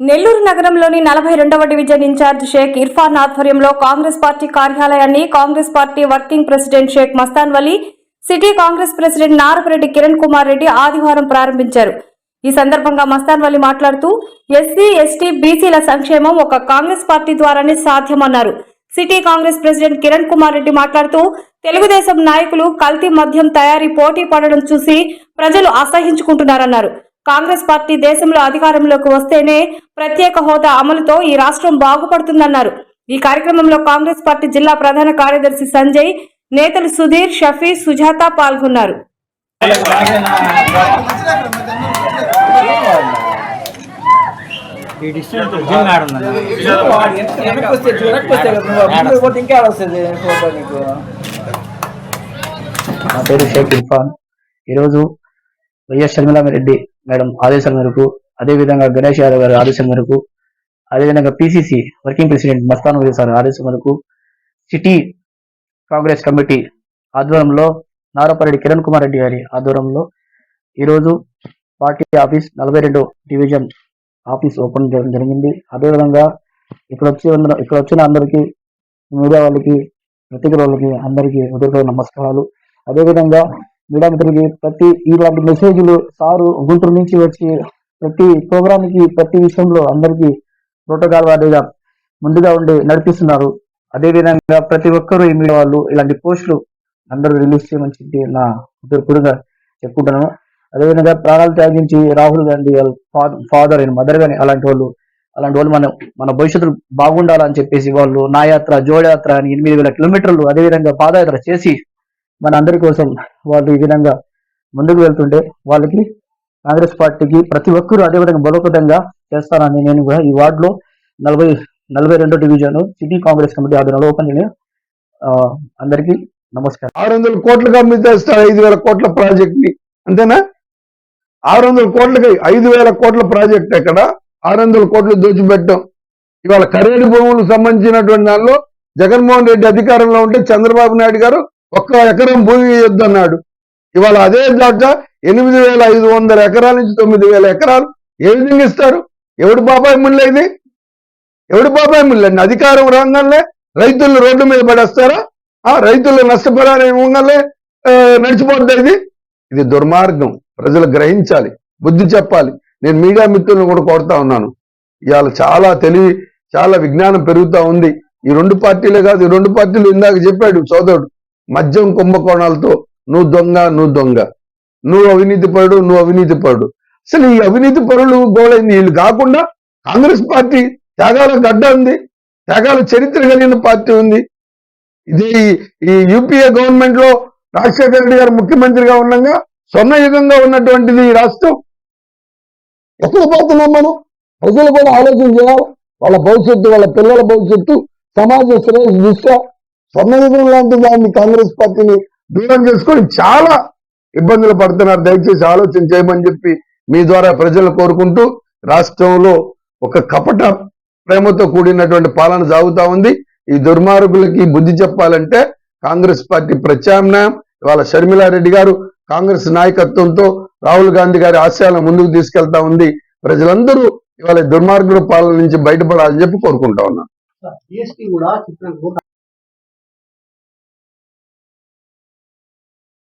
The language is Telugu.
నెల్లూరు నగరంలోని నలభై రెండవ డివిజన్ ఇన్ఛార్జ్ షేక్ ఇర్ఫాన్ ఆధ్వర్యంలో కాంగ్రెస్ పార్టీ కార్యాలయాన్ని Congress party working president Shaik Mastan Vali city Congress president Narapareddy Kiran Kumar Reddy ఆదివారం ప్రారంభించారు. ఈ సందర్భంగా మస్తాన్ వలీ మాట్లాడుతూ ఎస్సీ ఎస్టీ బీసీల సంక్షేమం ఒక కాంగ్రెస్ పార్టీ ద్వారానే సాధ్యమన్నారు. సిటీ కాంగ్రెస్ ప్రెసిడెంట్ కిరణ్ కుమార్ రెడ్డి మాట్లాడుతూ తెలుగుదేశం నాయకులు కల్తీ మద్యం తయారీ పోటీ పడడం చూసి ప్రజలు అసహించుకుంటున్నారన్నారు. కాంగ్రెస్ పార్టీ దేశంలో అధికారంలోకి వస్తేనే ప్రత్యేక హోదా అమలుతో ఈ రాష్ట్రం బాగుపడుతుందన్నారు. ఈ కార్యక్రమంలో కాంగ్రెస్ పార్టీ జిల్లా ప్రధాన కార్యదర్శి సంజయ్ నేతలు సుధీర్ షఫీ సుజాత పాల్గొన్నారు. నా పేరు షేక్ ఇర్ఫాన్. ఈరోజు వైఎస్ షర్మిలారెడ్డి మేడం ఆదేశం మేరకు అదేవిధంగా గణేష్ యాదవ్ గారి ఆదేశం మేరకు అదేవిధంగా PCC working president Mastan Vali sir ఆదేశం మేరకు సిటీ కాంగ్రెస్ కమిటీ ఆధ్వర్యంలో నారపరెడ్డి కిరణ్ కుమార్ రెడ్డి గారి ఆధ్వర్యంలో ఈరోజు పార్టీ ఆఫీస్ నలభై రెండు డివిజన్ ఆఫీస్ ఓపెన్ చేయడం జరిగింది. అదేవిధంగా ఇక్కడ వచ్చి ఇక్కడ వచ్చిన అందరికీ మీడియా వాళ్ళకి పత్రికల వాళ్ళకి అందరికీ ఉదయం నమస్కారాలు. అదేవిధంగా మీడియా మిత్రులకి ప్రతి ఇలాంటి మెసేజ్లు సారు గుంటూరు నుంచి వచ్చి ప్రతి ప్రోగ్రామ్కి ప్రతి విషయంలో అందరికీ ప్రోటోకాల్ వారీగా ముందుగా ఉండి నడిపిస్తున్నారు. అదేవిధంగా ప్రతి ఒక్కరూ ఈ మీడియా వాళ్ళు ఇలాంటి పోస్టులు అందరూ రిలీజ్ చేయమని చెప్పి నా ఉదయపూర్వకంగా చెప్పుకుంటున్నాను. అదేవిధంగా ప్రాణాలు త్యాగించి రాహుల్ గాంధీ వాళ్ళ ఫాదర్ అయిన మదర్ గాని అలాంటి వాళ్ళు అలాంటి వాళ్ళు మన మన భవిష్యత్తు బాగుండాలని చెప్పేసి వాళ్ళు నా యాత్ర జోడయాత్ర అని ఎనిమిది వేల కిలోమీటర్లు అదేవిధంగా పాదయాత్ర చేసి మనందరి కోసం వాళ్ళు ఈ విధంగా ముందుకు వెళ్తుంటే వాళ్ళకి కాంగ్రెస్ పార్టీకి ప్రతి ఒక్కరూ అదేవిధంగా బలోపేతంగా చేస్తానని నేను కూడా ఈ వార్డులో నలభై నలభై రెండో డివిజన్ సిటీ కాంగ్రెస్ కమిటీ ఆధ్వర్యంలో ఓపెన్ ఆ, అందరికీ నమస్కారం. ఆరు వందల కోట్లకు అమ్మితేస్తారు ఐదు వేల కోట్ల ప్రాజెక్ట్ని అంతేనా? ఆరు వందల కోట్లకి ఐదు వేల కోట్ల ప్రాజెక్ట్ ఎక్కడ? ఆరు వందల కోట్లు దోచిపెట్టడం ఇవాళ కరేడు భూములకు సంబంధించినటువంటి దానిలో జగన్మోహన్ రెడ్డి అధికారంలో ఉంటే చంద్రబాబు నాయుడు గారు ఒక్క ఎకరం భూమి ఇవ్వద్దన్నాడు. ఇవాళ అదే దాకా ఎనిమిది వేల ఐదు వందల ఎకరాల నుంచి తొమ్మిది వేల ఎకరాలు ఏ విధంగా ఇస్తారు? ఎవడు బాబాయ్ ముళ్ళ ఇది? ఎవడు బాబాయ్ ముళ్ళండి అధికారం రాగానే రైతులు రోడ్డు మీద పడేస్తారా? ఆ రైతులు నష్టపరాలు ఇవ్వగానే ఆ, ఇది? ఇది దుర్మార్గం. ప్రజలు గ్రహించాలి బుద్ధి చెప్పాలి. నేను మీడియా మిత్రులను కూడా కోరుతా ఉన్నాను. ఇవాళ చాలా తెలివి చాలా విజ్ఞానం పెరుగుతా ఉంది. ఈ రెండు పార్టీలే కాదు ఈ రెండు పార్టీలు ఇందాక చెప్పాడు సోదరుడు. మద్యం కుంభకోణాలతో నువ్వు దొంగ నువ్వు దొంగ. నువ్వు అవినీతి పరుడు నువ్వు అవినీతి పరుడు. అసలు ఈ అవినీతి పరులు గోళైంది వీళ్ళు కాకుండా కాంగ్రెస్ పార్టీ త్యాగాల గడ్డ ఉంది త్యాగాల చరిత్ర కలిగిన పార్టీ ఉంది. ఇది ఈ యూపీఏ గవర్నమెంట్లో రాజశేఖర రెడ్డి గారు ముఖ్యమంత్రిగా ఉండగా స్వర్ణయుగంగా ఉన్నటువంటిది ఈ రాష్ట్రం. ఎక్కడ పోతున్నాం మనం ప్రజలు కూడా ఆలోచన చేయాలి. వాళ్ళ భవిష్యత్తు వాళ్ళ పిల్లల భవిష్యత్తు సమాజ శ్రేయస్ దృష్ట్యా స్వర్ణయుగం లాంటి దాన్ని కాంగ్రెస్ పార్టీని దూరం చేసుకొని చాలా ఇబ్బందులు పడుతున్నారు. దయచేసి ఆలోచన చేయమని చెప్పి మీ ద్వారా ప్రజలు కోరుకుంటూ రాష్ట్రంలో ఒక కపట ప్రేమతో కూడినటువంటి పాలన సాగుతా ఉంది. ఈ దుర్మార్గులకి బుద్ధి చెప్పాలంటే కాంగ్రెస్ పార్టీ ప్రత్యామ్నాయం. ఇవాళ షర్మిలారెడ్డి గారు కాంగ్రెస్ నాయకత్వంతో రాహుల్ గాంధీ గారి ఆశయాలను ముందుకు తీసుకెళ్తా ఉంది. ప్రజలందరూ ఇవాళ దుర్మార్గుల పాలన నుంచి బయటపడాలని చెప్పి కోరుకుంటా ఉన్నాను.